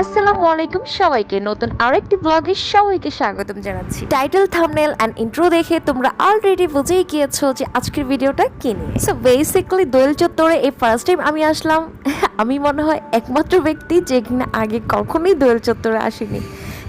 আসসালামু আলাইকুম সবাইকে, নতুন আরেকটি ব্লগে সবাইকে স্বাগতম জানাচ্ছি। টাইটেল থাম্বনেল অ্যান্ড ইন্ট্রো দেখে তোমরা অলরেডি বুঝেই গিয়েছো যে আজকের ভিডিওটা কি নিয়ে। সো বেসিক্যালি দোয়েল চত্বরে এই ফার্স্ট টাইম আমি আসলাম। আমি মনে হয় একমাত্র ব্যক্তি যে কিনা আগে কখনোই দোয়েল চত্বরে আসেনি।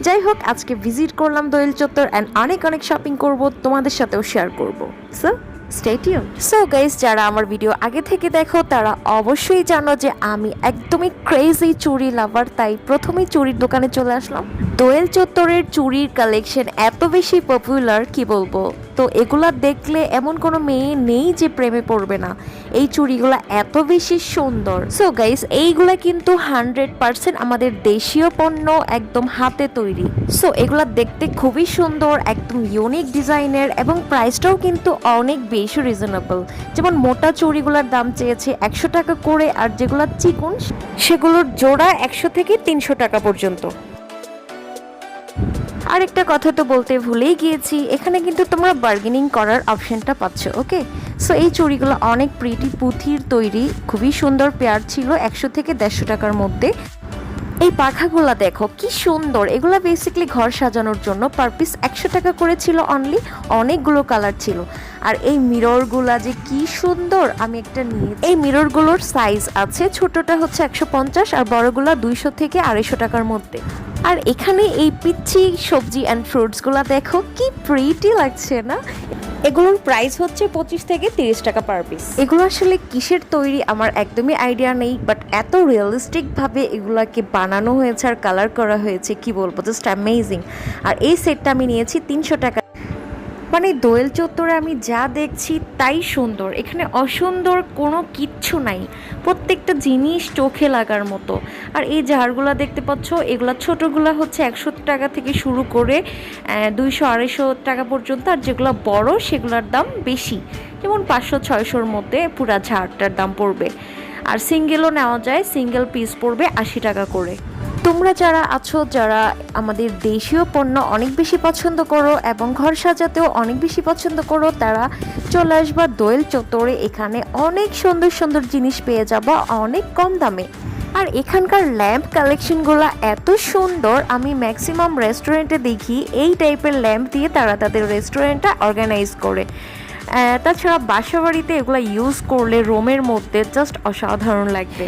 যাই হোক, আজকে ভিজিট করলাম দোয়েল চত্বর অ্যান্ড অনেক অনেক শপিং করব, তোমাদের সাথেও শেয়ার করব। সো স্টেটিউন সো গাইস যারা আমার ভিডিও আগে থেকে দেখো, তারা অবশ্যই জানো যে আমি একদমই ক্রেজি চুরি লাভার তাই প্রথমেই চুরির দোকানে চলে আসলাম। দোয়েল চত্বরের চুরির কালেকশন এত বেশি পপুলার কি বলব? তো এগুলা দেখলে এমন কোনো মেয়ে নেই যে প্রেমে পড়বে না। এই চুড়িগুলো এত বেশি সুন্দর। সো গাইস এইগুলা কিন্তু হান্ড্রেড পার্সেন্ট আমাদের দেশীয় পণ্য একদম হাতে তৈরি। সো এগুলা দেখতে খুবই সুন্দর, একদম ইউনিক ডিজাইনের এবং প্রাইসটাও কিন্তু অনেক বেশি রিজনেবল যেমন মোটা চুড়িগুলোর দাম চেয়েছে একশো টাকা করে আর যেগুলো চিকুন, সেগুলোর জোড়া একশো থেকে তিনশো টাকা পর্যন্ত। আরেকটা কথা তো বলতে ভুলেই গিয়েছি, এখানে কিন্তু তোমরা বার্গেনিং করার অপশনটা পাচ্ছ ওকে সো এই চুড়িগুলো অনেক প্রিটি পুঁথির তৈরি, খুবই সুন্দর পেয়ার ছিল, একশো থেকে দেড়শো টাকার মধ্যে। এই পাখাগুলা দেখো, কি সুন্দর! এগুলা বেসিক্যালি ঘর সাজানোর জন্য পার পিস একশো টাকা করে ছিল অনলি অনেকগুলো কালার ছিল। আর এই মিররগুলা যে কি সুন্দর! আমি একটা নিয়ে এই মিররগুলোর সাইজ আছে, ছোটটা হচ্ছে একশো পঞ্চাশ আর বড়গুলা দুইশো থেকে আড়াইশো টাকার মধ্যে। আর এখানে এই পিচ্ছি সবজি অ্যান্ড ফ্রুটসগুলো দেখো কি প্রিটি লাগছে না? এগুলোর প্রাইস হচ্ছে পঁচিশ থেকে তিরিশ টাকা পার পিস এগুলো আসলে কিসের তৈরি আমার একদমই আইডিয়া নেই বাট এত রিয়েলিস্টিকভাবে এগুলোকে এগুলাকে বানানো হয়েছে আর কালার করা হয়েছে কি বলব জাস্ট অ্যামেজিং আর এই সেটটা আমি নিয়েছি তিনশো টাকা মানে দোয়েল চত্বরে আমি যা দেখছি তাই সুন্দর। এখানে অসুন্দর কোনো কিচ্ছু নাই। প্রত্যেকটা জিনিস চোখে লাগার মতো। আর এই ঝাড়গুলো দেখতে পাচ্ছ, এগুলো ছোটোগুলা হচ্ছে একশো টাকা থেকে শুরু করে দুইশো আড়াইশো টাকা পর্যন্ত। আর যেগুলো বড়, সেগুলোর দাম বেশি। যেমন পাঁচশো, ছয়শোর মধ্যে পুরা ঝাড়টার দাম পড়বে। আর সিঙ্গেলও নেওয়া যায়, সিঙ্গেল পিস পড়বে আশি টাকা করে। তোমরা যারা আছো, যারা আমাদের দেশীয় পণ্য অনেক বেশি পছন্দ করো এবং ঘর সাজাতেও অনেক বেশি পছন্দ করো, তারা চলে আসবা দোয়েল চত্বরে। এখানে অনেক সুন্দর সুন্দর জিনিস পেয়ে যাবা, অনেক কম দামে। আর এখানকার ল্যাম্প কালেকশনগুলো এত সুন্দর, আমি ম্যাক্সিমাম রেস্টুরেন্টে দেখি এই টাইপের ল্যাম্প দিয়ে তারা তাদের রেস্টুরেন্টটা অর্গানাইজ করে। তাছাড়া বাসা বাড়িতে এগুলো ইউজ করলে রোমের মধ্যে জাস্ট অসাধারণ লাগবে।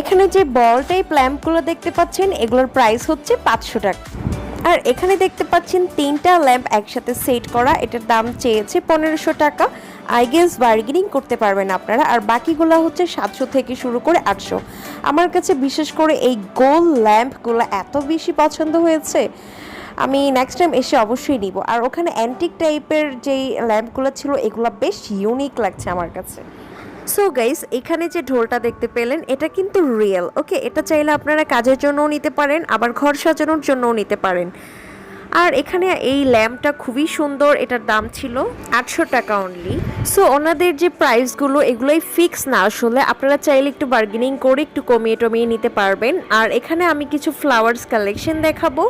এখানে যে বল টাইপ ল্যাম্পগুলো দেখতে পাচ্ছেন, এগুলোর প্রাইস হচ্ছে পাঁচশো টাকা। আর এখানে দেখতে পাচ্ছেন তিনটা ল্যাম্প একসাথে সেট করা, এটার দাম চেয়েছে পনেরোশো টাকা। আই গেস বার্গেনিং করতে পারবেন আপনারা, আর বাকিগুলো হচ্ছে সাতশো থেকে শুরু করে আটশো। আমার কাছে বিশেষ করে এই গোল ল্যাম্পগুলো এত বেশি পছন্দ হয়েছে, আমি নেক্সট টাইম এসে অবশ্যই নিব। আর ওখানে অ্যান্টিক টাইপের যেই ল্যাম্পগুলো ছিল, এগুলো বেশ ইউনিক লাগছে আমার কাছে। সো গাইস এখানে যে ঢোলটা দেখতে পেলেন, এটা কিন্তু রিয়েল ওকে এটা চাইলে আপনারা কাজের জন্যও নিতে পারেন, আবার ঘর সাজানোর জন্যও নিতে পারেন। আর এখানে এই ল্যাম্পটা খুবই সুন্দর, এটার দাম ছিল আটশো টাকা অনলি সো ওনাদের যে প্রাইসগুলো এগুলোই ফিক্স না আসলে, আপনারা চাইলে একটু বার্গেনিং করে একটু কমিয়ে টমিয়ে নিতে পারবেন। আর এখানে আমি কিছু ফ্লাওয়ার্স কালেকশন দেখাবো।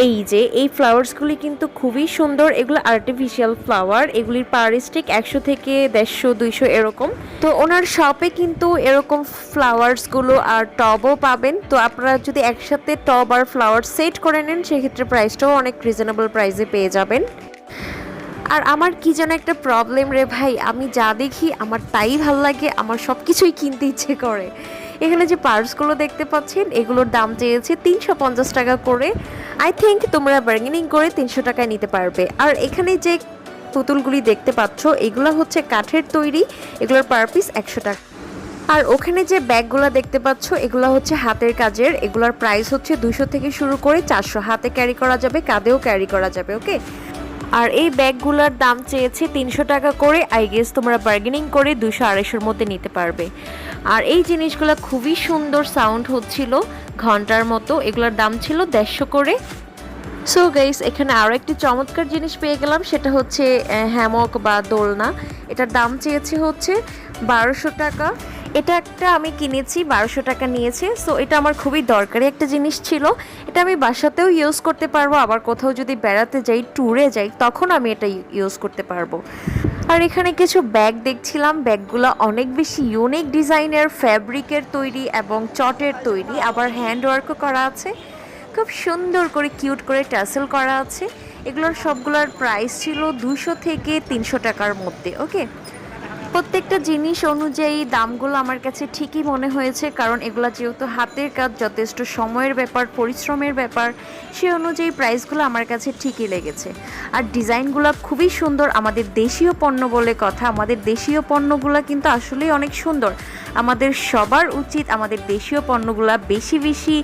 এই যে, এই ফ্লাওয়ার্সগুলি কিন্তু খুবই সুন্দর। এগুলো আর্টিফিশিয়াল ফ্লাওয়ার এগুলির পারিস্টিক একশো থেকে দেড়শো, দুইশো এরকম। তো ওনার শপে কিন্তু এরকম ফ্লাওয়ার্সগুলো আর টবও পাবেন। তো আপনারা যদি একসাথে টব আর ফ্লাওয়ার সেট করে নেন, সেক্ষেত্রে প্রাইসটাও অনেক রিজনেবল প্রাইসে পেয়ে যাবেন। আর আমার কি যেন একটা প্রবলেম রে ভাই, আমি যা দেখি আমার তাই ভালো লাগে, আমার সব কিছুই কিনতে ইচ্ছে করে। এখানে যে পার্সগুলো দেখতে পাচ্ছেন, এগুলোর দাম চেয়েছে তিনশো পঞ্চাশ টাকা করে। আই থিঙ্ক তোমরা বার্গেনিং করে তিনশো টাকায় নিতে পারবে। আর এখানে যে পুতুলগুলি দেখতে পাচ্ছ, এগুলো হচ্ছে কাঠের তৈরি, এগুলোর পার পিস একশো টাকা। আর ওখানে যে ব্যাগগুলো দেখতে পাচ্ছ, এগুলো হচ্ছে হাতের কাজের, এগুলোর প্রাইস হচ্ছে দুশো থেকে শুরু করে চারশো। হাতে ক্যারি করা যাবে, কাঁধেও ক্যারি করা যাবে ওকে আর এই ব্যাগগুলোর দাম চেয়েছে তিনশো টাকা করে। আই গেস তোমরা বার্গেনিং করে দুশো আড়াইশোর মধ্যে নিতে পারবে। আর এই জিনিসগুলো খুবই সুন্দর সাউন্ড হচ্ছিল, ঘণ্টার মতো। এগুলোর দাম ছিল দেড়শো করে। সো গাইস এখানে আরও একটি চমৎকার জিনিস পেয়ে গেলাম, সেটা হচ্ছে হ্যামক বা দোলনা। এটার দাম চেয়েছে হচ্ছে বারোশো টাকা। এটা একটা আমি কিনেছি, বারোশো টাকা নিয়েছে। সো এটা আমার খুবই দরকারি একটা জিনিস ছিল। এটা আমি বাসাতেও ইউজ করতে পারব, আবার কোথাও যদি বেড়াতে যাই ট্যুরে যাই, তখন আমি এটা ইউজ করতে পারব। আর এখানে কিছু ব্যাগ দেখছিলাম। ব্যাগগুলো অনেক বেশি ইউনিক ডিজাইনের ফ্যাব্রিকের তৈরি এবং চটের তৈরি। আবার হ্যান্ড ওয়ার্কও করা আছে। খুব সুন্দর করে কিউট করে ট্যাসেল করা আছে। এগুলোর সবগুলোর প্রাইস ছিল দুশো থেকে তিনশো টাকার মধ্যে ওকে প্রত্যেকটা জিনিস অনুযায়ী দামগুলো আমার কাছে ঠিকই মনে হয়েছে, কারণ এগুলো যেহেতু হাতের কাজ, যথেষ্ট সময়ের ব্যাপার, পরিশ্রমের ব্যাপার, সে অনুযায়ী প্রাইসগুলো আমার কাছে ঠিকই লেগেছে। আর ডিজাইনগুলো খুবই সুন্দর, আমাদের দেশীয় পণ্য বলে কথা, আমাদের দেশীয় পণ্যগুলো কিন্তু আসলেই অনেক সুন্দর। আমাদের সবার উচিত আমাদের দেশীয় পণ্যগুলো বেশি বেশি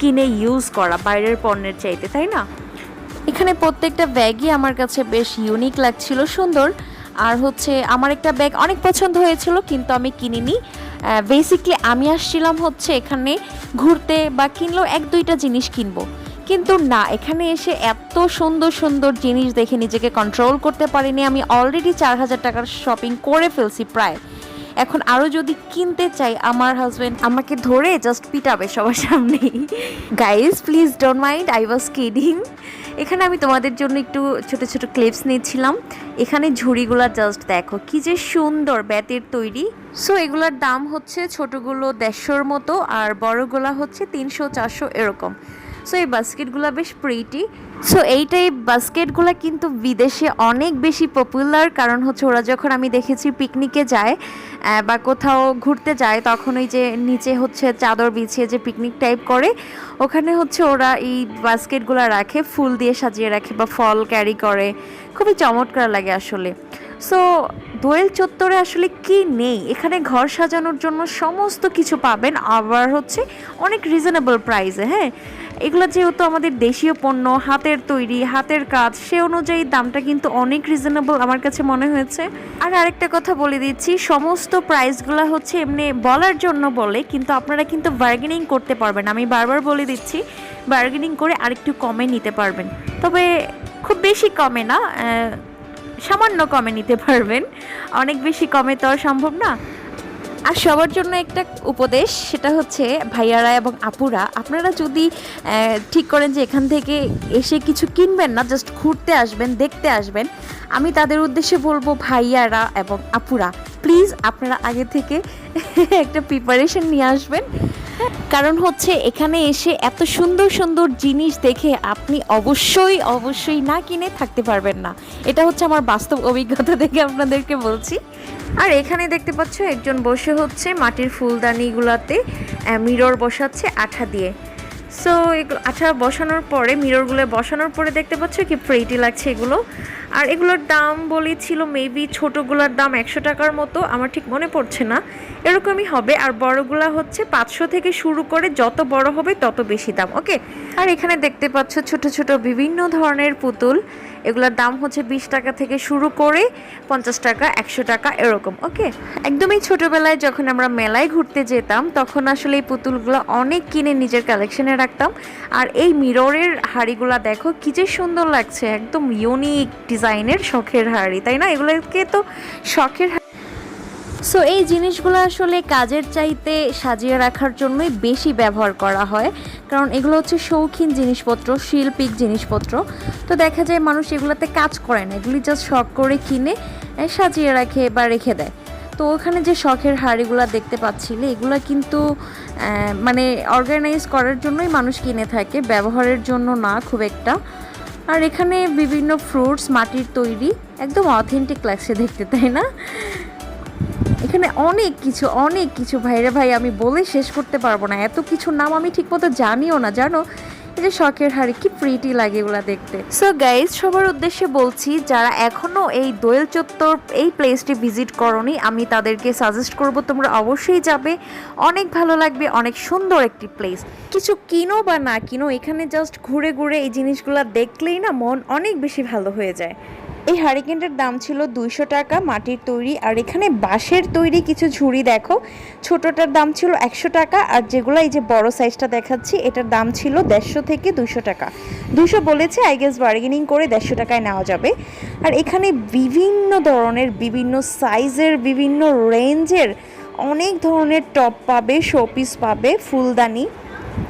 কিনে ইউজ করা, বাইরের পণ্যের চাইতে, তাই না? এখানে প্রত্যেকটা ব্যাগই আমার কাছে বেশ ইউনিক লাগছিল, সুন্দর। আর হচ্ছে আমার একটা ব্যাগ অনেক পছন্দ হয়েছিল, কিন্তু আমি কিনিনি। বেসিকলি আমি আসছিলাম হচ্ছে এখানে ঘুরতে বা কিনলেও এক দুইটা জিনিস কিনবো। কিন্তু না, এখানে এসে এত সুন্দর সুন্দর জিনিস দেখে নিজেকে কন্ট্রোল করতে পারিনি। আমি অলরেডি চার হাজার টাকার শপিং করে ফেলছি প্রায়। এখন আরও যদি কিনতে চাই, আমার হাজব্যান্ড আমাকে ধরে জাস্ট পিটাবে সবার সামনেই। Guys please don't mind I was kidding এখানে আমি তোমাদের জন্য একটু ছোট ছোট ক্লিপস নিয়েছিলাম এখানে ঝুড়িগুলা জাস্ট দেখো, কি যে সুন্দর বেতের তৈরি। সো এগুলার দাম হচ্ছে ছোটগুলো দেড়শোর মতো আর বড়গুলা হচ্ছে তিনশো চারশো এরকম। সো এই বাস্কেটগুলো বেশ প্রিটি সো এইটাই বাস্কেটগুলো কিন্তু বিদেশে অনেক বেশি পপুলার কারণ হচ্ছে ওরা যখন আমি দেখেছি পিকনিকে যায় বা কোথাও ঘুরতে যায়, তখন ওই যে নিচে হচ্ছে চাদর বিছিয়ে যে পিকনিক টাইপ করে, ওখানে হচ্ছে ওরা এই বাস্কেটগুলো রাখে, ফুল দিয়ে সাজিয়ে রাখে বা ফল ক্যারি করে। খুবই চমৎকার লাগে আসলে। সো দোয়েল চত্বরে আসলে কি নেই? এখানে ঘর সাজানোর জন্য সমস্ত কিছু পাবেন, আবার হচ্ছে অনেক রিজনেবল প্রাইসে হ্যাঁ? এগুলো যেহেতু আমাদের দেশীয় পণ্য, হাতের তৈরি, হাতের কাজ, সে অনুযায়ী দামটা কিন্তু অনেক রিজনেবল আমার কাছে মনে হয়েছে। আর আরেকটা কথা বলে দিচ্ছি, সমস্ত প্রাইসগুলো হচ্ছে এমনি বলার জন্য বলে, কিন্তু আপনারা কিন্তু বার্গেনিং করতে পারবেন আমি বারবার বলে দিচ্ছি বার্গেনিং করে আরেকটু কমে নিতে পারবেন। তবে খুব বেশি কমে না সামান্য কমে নিতে পারবেন। অনেক বেশি কমে তো সম্ভব না। আর সবার জন্য একটা উপদেশ, সেটা হচ্ছে ভাইয়ারা এবং আপুরা, আপনারা যদি ঠিক করেন যে এখান থেকে এসে কিছু কিনবেন না জাস্ট ঘুরতে আসবেন, দেখতে আসবেন, আমি তাদের উদ্দেশ্যে বলব ভাইয়ারা এবং আপুরা প্লিজ আপনারা আগে থেকে একটা প্রিপারেশন নিয়ে আসবেন। কারণ হচ্ছে এখানে এসে এত সুন্দর সুন্দর জিনিস দেখে আপনি অবশ্যই অবশ্যই না কিনে থাকতে পারবেন না। এটা হচ্ছে আমার বাস্তব অভিজ্ঞতা থেকে আপনাদেরকে বলছি। আর এখানে দেখতে পাচ্ছ একজন বসে হচ্ছে মাটির ফুলদানিগুলাতে মিরর বসাচ্ছে আঠা দিয়ে। সো এগুলো আঠা বসানোর পরে মিররগুলো বসানোর পরে দেখতে পাচ্ছ কি প্রেটি লাগছে এগুলো। আর এগুলোর দাম বলি ছিল মেবি ছোটোগুলোর দাম একশো টাকার মতো, আমার ঠিক মনে পড়ছে না। এরকমই হবে, আর বড়গুলা হচ্ছে পাঁচশো থেকে শুরু করে যত বড় হবে তত বেশি দাম ওকে আর এখানে দেখতে পাচ্ছ ছোট ছোট বিভিন্ন ধরনের পুতুল, এগুলোর দাম হচ্ছে বিশ টাকা থেকে শুরু করে পঞ্চাশ টাকা, একশো টাকা, এরকম ওকে একদমই ছোটবেলায় যখন আমরা মেলায় ঘুরতে যেতাম, তখন আসলে এই পুতুলগুলো অনেক কিনে নিজের কালেকশনে রাখতাম। আর এই মিররের হাড়িগুলা দেখো, কি যে সুন্দর লাগছে, একদম ইউনিক ডিজাইনের শখের হাড়ি, তাই না? এগুলোকে তো শখের সো এই জিনিসগুলো আসলে কাজের চাইতে সাজিয়ে রাখার জন্যই বেশি ব্যবহার করা হয়। কারণ এগুলো হচ্ছে শৌখিন জিনিসপত্র, শিল্পিক জিনিসপত্র। তো দেখা যায় মানুষ এগুলোতে কাজ করে না, এগুলি জাস্ট শখ করে কিনে সাজিয়ে রাখে বা রেখে দেয়। তো ওখানে যে শখের হাড়িগুলো দেখতে পাচ্ছিলে, এগুলো কিন্তু মানে অর্গানাইজ করার জন্যই মানুষ কিনে থাকে, ব্যবহারের জন্য না খুব একটা। আর এখানে বিভিন্ন ফ্রুটস মাটির তৈরি, একদম অথেন্টিক লাগছে দেখতে, তাই না? এখানে অনেক কিছু অনেক কিছু ভাইরে ভাই আমি বলে শেষ করতে পারব না। এত কিছু নাম আমি ঠিকমতো জানিও না, জানো? যে শখের হারে কি প্রিটি লাগে এগুলা দেখতে? সো গাইজ সবার উদ্দেশ্যে বলছি, যারা এখনও এই দোয়েল চত্বর এই প্লেসটি ভিজিট করনি, আমি তাদেরকে সাজেস্ট করব, তোমরা অবশ্যই যাবে। অনেক ভালো লাগবে, অনেক সুন্দর একটি প্লেস কিছু কিনো বা না কিনো, এখানে জাস্ট ঘুরে ঘুরে এই জিনিসগুলো দেখলেই না মন অনেক বেশি ভালো হয়ে যায়। এই হারিকেনটার দাম ছিল দুইশো টাকা, মাটির তৈরি আর এখানে বাঁশের তৈরি কিছু ঝুড়ি দেখো। ছোটটার দাম ছিল একশো টাকা আর যেগুলো এই যে বড় সাইজটা দেখাচ্ছি, এটার দাম ছিল দেড়শো থেকে দুশো টাকা। দুশো বলেছে আই গেস বার্গেনিং করে দেড়শো টাকায় নেওয়া যাবে। আর এখানে বিভিন্ন ধরনের, বিভিন্ন সাইজের বিভিন্ন রেঞ্জের অনেক ধরনের টপ পাবে শোপিস পাবে, ফুলদানি।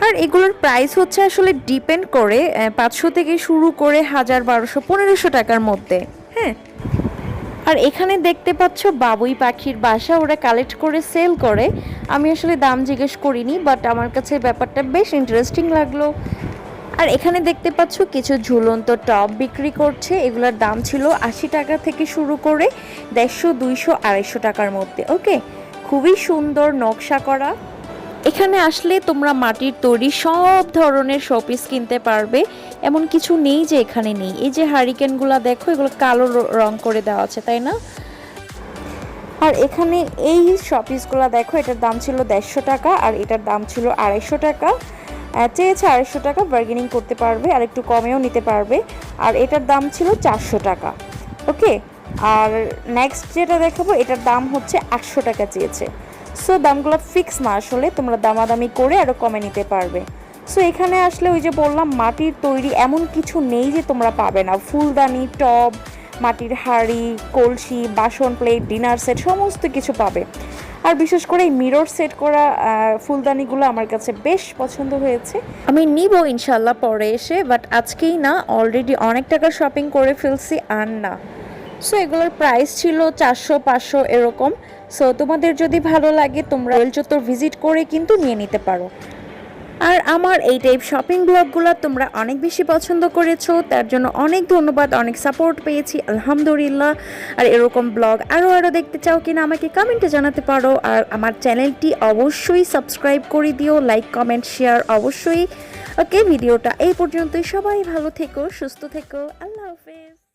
আর এগুলোর প্রাইস হচ্ছে আসলে ডিপেন্ড করে পাঁচশো থেকে শুরু করে হাজার বারোশো, পনেরোশো টাকার মধ্যে। হ্যাঁ? আর এখানে দেখতে পাচ্ছ বাবুই পাখির বাসা, ওরা কালেক্ট করে সেল করে। আমি আসলে দাম জিজ্ঞেস করিনি বাট আমার কাছে ব্যাপারটা বেশ ইন্টারেস্টিং লাগল। আর এখানে দেখতে পাচ্ছ কিছু ঝুলন্ত টপ বিক্রি করছে, এগুলোর দাম ছিল আশি টাকা থেকে শুরু করে দেড়শো, দুইশো, আড়াইশো টাকার মধ্যে ওকে খুবই সুন্দর নকশা করা। এখানে আসলে তোমরা মাটির তৈরি সব ধরনের শপিস কিনতে পারবে। এমন কিছু নেই যে এখানে নেই। এই যে হারিকেনগুলো দেখো, এগুলো কালো র- করে দেওয়া আছে, তাই না? আর এখানে এই শপিসগুলো দেখো, এটার দাম ছিল দেড়শো টাকা আর এটার দাম ছিল আড়াইশো টাকা। চেয়েছে আড়াইশো টাকা বার্গেনিং করতে পারবে আর একটু কমেও নিতে পারবে। আর এটার দাম ছিল চারশো টাকা ওকে আর নেক্সট যেটা দেখাবো, এটার দাম হচ্ছে আটশো টাকা চেয়েছে। সো দামগুলো ফিক্স না আসলে তোমরা দামাদামি করে আরও কমে নিতে পারবে। সো এখানে আসলে ওই যে বললাম, মাটির তৈরি এমন কিছু নেই যে তোমরা পাবে না। ফুলদানি, টব, মাটির হাঁড়ি, কলসি, বাসন প্লেট ডিনার সেট সমস্ত কিছু পাবে। আর বিশেষ করে এই মিরর সেট করা ফুলদানিগুলো আমার কাছে বেশ পছন্দ হয়েছে। আমি নিব ইনশাল্লাহ পরে এসে বাট আজকেই না অলরেডি অনেক টাকা শপিং করে ফেলছি আর না। সো এগুলোর প্রাইস ছিল চারশো, পাঁচশো এরকম। সো তোমাদের যদি ভালো লাগে, তোমরা রেল চত্বর ভিজিট করে কিন্তু নিয়ে নিতে পারো। আর আমার এই টাইপ শপিং ব্লগগুলো তোমরা অনেক বেশি পছন্দ করেছ, তার জন্য অনেক ধন্যবাদ, অনেক সাপোর্ট পেয়েছি, আলহামদুলিল্লাহ। আর এরকম ব্লগ আরও আরও দেখতে চাও কিনা, আমাকে কমেন্টে জানাতে পারো। আর আমার চ্যানেলটি অবশ্যই সাবস্ক্রাইব করে দিও লাইক কমেন্ট শেয়ার অবশ্যই। ওকে ভিডিওটা এই পর্যন্তই। সবাই ভালো থেকো, সুস্থ থেকো। আল্লাহ হাফেজ।